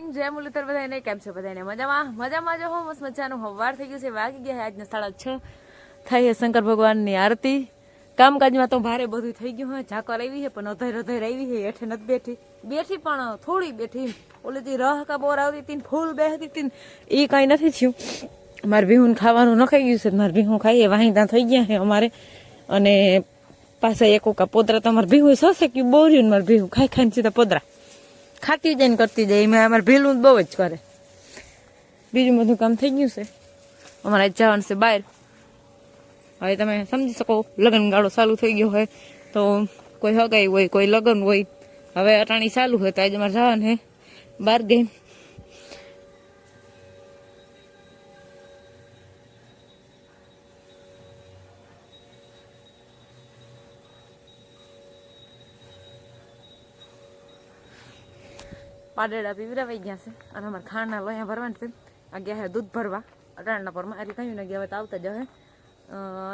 Morning જય મુરલીધર બધાને કેમ છે બધાને મજામાં? મજામાં જો હું, મસ્ત મજાનું. હવાર થઈ ગયું છે, વાગી ગયા આજના સાડા છ. થઈ છે શંકર ભગવાનની આરતી. કામકાજમાં તો ભારે બધું થઈ ગયું હોય ઝાકર આવી છે, પણ અધર અધર આવી છે, હેઠે નથી બેઠી. બેઠી પણ થોડી બેઠી. ઓલે જે રહ કા બોર આવતી હતી ફૂલ બેહતી હતી એ કાંઈ નથી થયું. મારે ભીહું ખાવાનું નખાઈ ગયું છે, મારે ભીહું ખાઈએ વાહી ત્યાં થઈ ગયા છે અમારે. અને પાછા એક પોતરા તમારે ભીહું સસે કે બોર્યું મારે ભીહું ખાઈ ખાઈને સીધા પોતરા ખાતી જઈને કરતી જાય. એમાં અમારે ભીલું બહુ જ કરે. બીજું બધું કામ થઈ ગયું છે. અમારે જવાનું છે બહાર. હવે તમે સમજી શકો લગ્ન ગાળો ચાલુ થઈ ગયો હોય તો કોઈ હગાઈ હોય, કોઈ લગ્ન હોય. હવે અટાણી ચાલુ હોય તો આજે અમારે જવાનું છે બહાર ગઈ. પાડેડા પીવરાવાઈ ગયા છે. અને અમારે ખાંડના લોહીયા ભરવાનું છે. આ ગયા હે દૂધ ભરવા. અટાણના પરમાં. એટલે કહ્યું ને ગયા હવે તો આવતા જ હવે.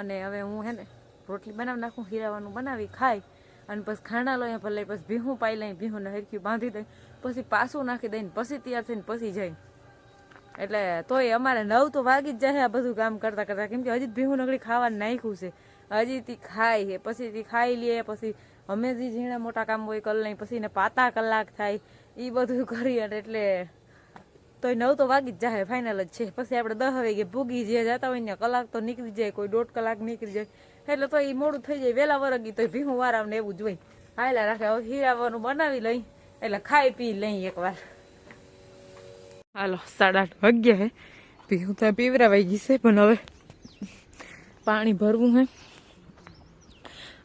અને હવે હું હે ને રોટલી બનાવી નાખું હીરાવાનું બનાવી, ખાઈ. અને પછી ખાંડા લોહીયા ભલે પછી ભીહું પાઈ લઈ ભીહુંને હરખ્યું બાંધી દઈ. પછી પાછું નાખી દઈને પછી તૈયાર થઈને પછી જાય એટલે તોય અમારે નવ તો વાગી જ જાય આ બધું કામ કરતા કરતાં. કેમ કે હજી ભીહું નગડી ખાવાનું નાખ્યું છે. હજી તી ખાય છે. પછી તી ખાઈ લે, પછી અમે જે ઝીણા મોટા કામ હોય કરી લઈ, પછી ને પાતા કલાક થાય. એ બધું કરી અને એટલે તોય નવ તો વાગી જ જાય ફાઇનલ જ છે. પછી આપણે દસ વાગે ભૂગી જે જતા હોય ને કલાક તો નીકળી જાય, કોઈ દોઢ કલાક નીકળી જાય. એટલે તો એ મોડું થઈ જાય. વહેલા વરગી તો ભીહું વારામ ને એવું જ હોય. હાયલા રાખે, હવે હીરાવાનું બનાવી લઈ, એટલે ખાઈ પી લઈ એકવાર. હાલો, સાડા આઠ વાગ્યા હે. ભીહું તો પીવરાવાઈ ગઈ છે, પણ હવે પાણી ભરવું હે.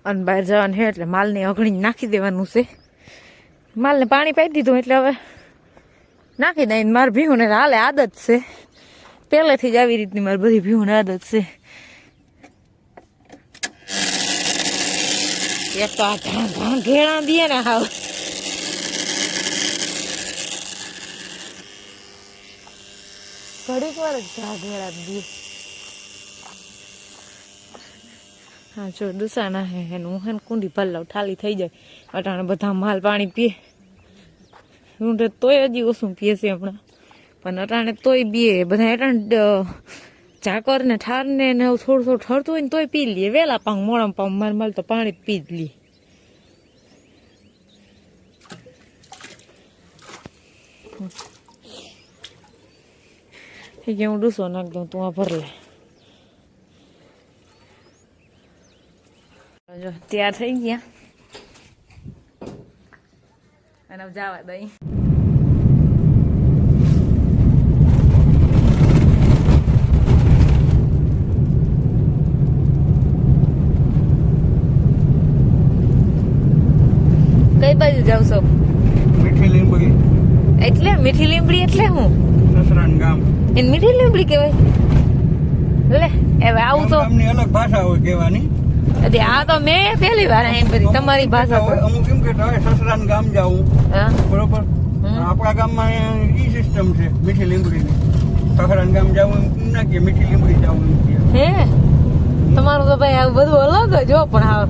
અને બહાર જવાનું હે, એટલે માલને અઘણી નાખી દેવાનું છે. માલને પાણી પાઈ દીધું એટલે હવે નાખી દઈ મારે ભીહુને હાલે આદત છે. પહેલેથી જ આવી રીતની મારી બધી ભીહુને આદત છે. એક તો આ ઘાણ દે ને હાવ. ઘડીક વાર જ ઘા ઘેરા દે. હા, જો દુસાના હે એનું હું કુંડી ભર લઉં, ઠાલી થઈ જાય. અટાણે બધા માલ પાણી પીએ. હું તોય હજી ઓછું પીએ છે હમણાં. પણ અટાણે તોય પીએ. બધા અટાણે ઝાકર ને ઠાર ને થોડું થોડું ઠરતું હોય ને તોય પી લઈએ. વેલા પાંગ મોડા પાંગ માર માલ તો પાણી પી જ લઈએ. કે હું ડૂસો નાખ દઉં, તું આ ભર લે. જો તૈયાર થઈ ગયા. અને જવા દઈ. કઈ બાજુ જાવ છો? મીઠી લીંબડી. એટલે? મીઠી લીમડી એટલે હું? સસરાન ગામ. એ મીઠી લીમડી કહેવાય? લે હવે આવું તો અલગ ભાષા હોય કહેવાની. આ તો મેં પહેલી વાર અહીં બધી તમારી ભાષા અમુક એમ કે તમે સસરાન ગામ જાવું હા? બરોબર? આપણા ગામમાં ઈ સિસ્ટમ છે મીઠી લીંબડીની સસરાન ગામ જાવું એમ ના કે મીઠી લીમડી જાવું હે? તમારું તો ભાઈ આવું બધું અલગ જ હો પણ હા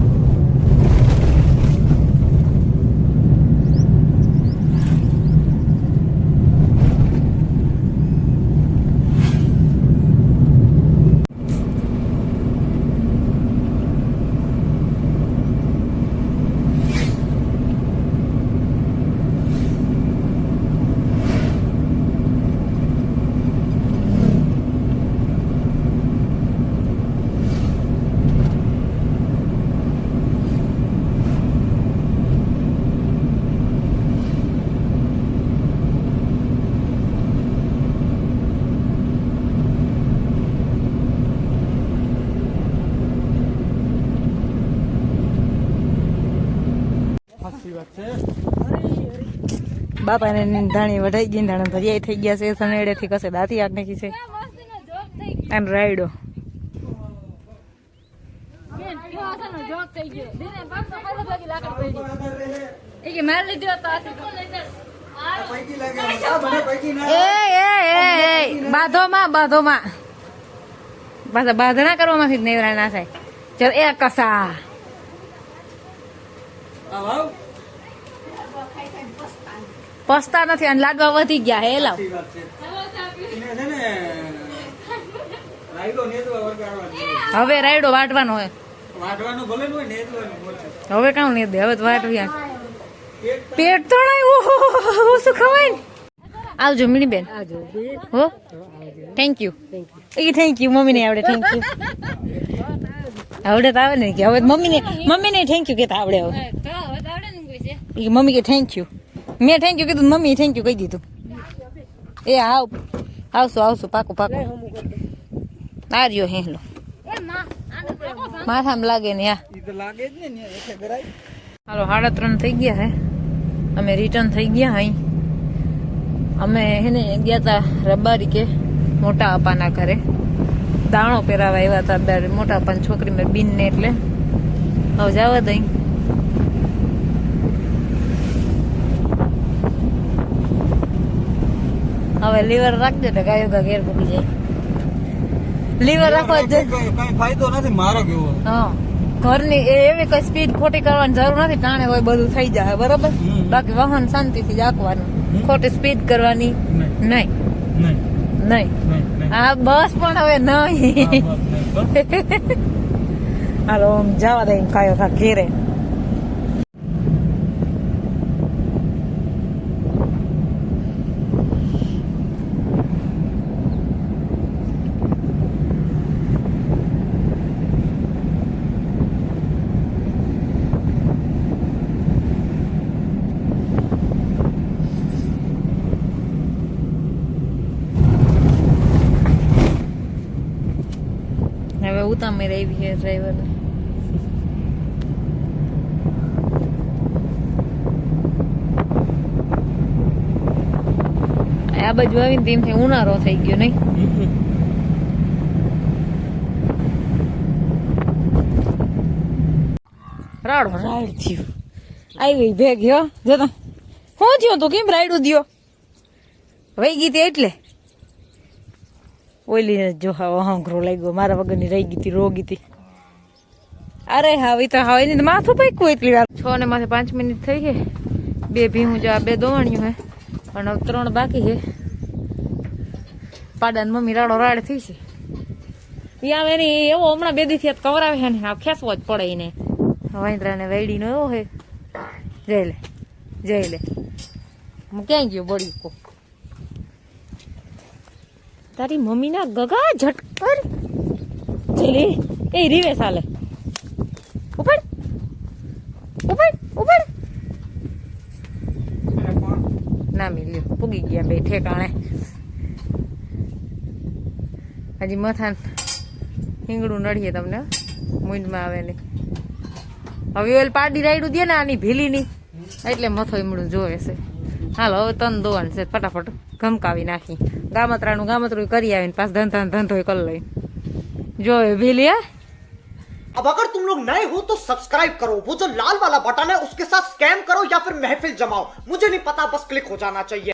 બાપાને ધાણી વઢાઈ ગઈ ધાણા ભરિયાઈ થઈ ગયા છે સનેડે થી કસે દાંતી આગ નાખી છે. અને રાયડો. એ એ એ એ બાધોમાં બાધોમાં. પાછા બાધણા કરવામાંથી જ નેવરા ના થાય. ચાલ એ કસા. પસ્તા નથી અને લાડવા વધી ગયા હે લાવ. હવે રાયડો વાટવાનો હોય. વાઢવાનું ભલે ન હોય નેદવાનું બોલે હવે કામ નહીં દે હવે તો વાટવી પેટ તો તણાય ઓહો શું ખવાય ને? આવજો મીની બેન હો? થેન્ક યુ એ થેન્ક યુ મમ્મી ને આવડે થેન્ક યુ આવડે તો આવે ને કે હવે મમ્મી ને મમ્મી ને થેન્ક યુ કેતા આવડે હવે. ઈ મમ્મી કે થેન્ક યુ મેં થેન્ક યુ કીધું મમ્મી થેન્ક યુ કહી દીધું. એ આવ આવશું આવશું પાકું પાકું. આ રહ્યો હેલો માથામાં લાગે ને આ. લાગે જ ને ને હાલો સાડા ત્રણ થઈ ગયા હે. અમે રિટર્ન થઈ ગયા અહીં અમે હેને ગયા તા રબારી કે મોટા અપાના ઘરે. દાણો પહેરાવા આવ્યા હતા મોટા અપાની છોકરી મેં બીન ને એટલે. હવે જવા દઈ. હવે લીવર રાખજો ને ગાયો ગા ઘેર મૂકી જાય. લીવર રાખવા જ કઈ ફાયદો નથી મારો કેવો? હા. ઘરની એવી કઈ સ્પીડ ખોટી કરવાની જરૂર નથી ટાણે હોય બધું થઈ જાય બરોબર? બાકી વાહન શાંતિથી હાંકવાનું ખોટી સ્પીડ કરવાની નહીં. નહીં. આ બસ પણ હવે નહીં. હાલો જવા દે કાયો ખા ઘેરે. આવી છે ડ્રાઈવર આ બાજુ આવીને તેમથી ઉનાળો થઈ ગયો નહીં રાડો રાડ થયું આવી ભેગ હો જતા શું થયું તું કેમ રાયડું દ્યો વહી ગઈ એટલે ઓલી જો હા હંકરો લાગ્યો, મારા વગરની રહી ગઈ હતી, રોગી હતી. અરે હા, ઈ તો હા, એની માથું પાક્યું એટલી વાર. છ ને માથે પાંચ મિનિટ થઈ છે. બે ભીહું જા બે દોવાણિયું હે પણ ત્રણ બાકી છે. પાડા ને મમ્મી રાડો રાડ થઈ છે. યા આવે એવો હમણાં બે દીથી કવરાવે છે ને, આ ખેંચવો જ પડે એને. વાંદરા ને વેડીનો એવો હે જઈ લે જઈ લે. હું ક્યાં ગયો બળી કો. તારી મમ્મી ના ગગા ઝટકર ચલે એ રીવે સાલે ઉપડ. ઉપડ ઉપડ. ના મિલ્યું પૂગી ગયા બે ઠેકાણે. હજી મથાન હિંગડું નડીએ તમને મૂંડમાં આવે ને. હવે ઓલ પાડી રાયડું દે ને આની ભીલીની. એટલે મથો હિમડું જોવે છે. હાલો હવે તન દોવાનું છે ફટાફટ ઘમકાવી નાખી ગામતરાનું ગામતરું કરી આવીને પાછ ધંધા ધંધો કરી લઈ જો હવે ભીલી હા अब अगर तुम लोग नए हो तो सब्सक्राइब करो वो जो लाल वाला बटन है उसके साथ स्कैम करो या फिर महफिल जमाओ मुझे नहीं पता बस क्लिक हो जाना चाहिए